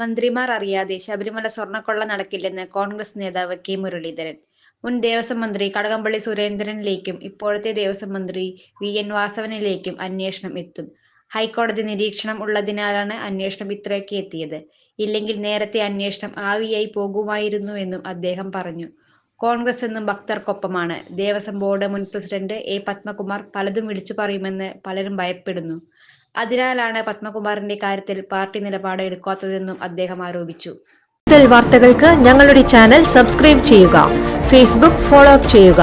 മന്ത്രിമാർ അറിയാതെ ശബരിമല സ്വർണക്കൊള്ള നടക്കില്ലെന്ന് കോൺഗ്രസ് നേതാവ് കെ മുരളീധരൻ. മുൻ ദേവസ്വം മന്ത്രി കടകംപള്ളി സുരേന്ദ്രനിലേക്കും ഇപ്പോഴത്തെ ദേവസ്വം മന്ത്രി വി. എൻ. വാസവനിലേക്കും അന്വേഷണം എത്തും. ഹൈക്കോടതി നിരീക്ഷണം ഉള്ളതിനാലാണ് അന്വേഷണം ഇത്രയൊക്കെ എത്തിയത്. ഇല്ലെങ്കിൽ നേരത്തെ അന്വേഷണം ആവിയായി പോകുമായിരുന്നുവെന്നും അദ്ദേഹം പറഞ്ഞു. കോൺഗ്രസ് എന്നും ഭക്തർക്കൊപ്പമാണ്. ദേവസ്വം ബോർഡ് മുൻ പ്രസിഡന്റ് എ. പത്മകുമാർ പലതും വിളിച്ചു പറയുമെന്ന് പലരും ഭയപ്പെടുന്നു. അതിനാലാണ് പത്മകുമാറിന്റെ കാര്യത്തിൽ പാർട്ടി നിലപാട് എടുക്കാത്തതെന്നും അദ്ദേഹം ആരോപിച്ചു. കൂടുതൽ വാർത്തകൾക്ക് ഞങ്ങളുടെ ചാനൽ സബ്സ്ക്രൈബ് ചെയ്യുക ഫേസ്ബുക്ക് ഫോളോ അപ്പ് ചെയ്യുക.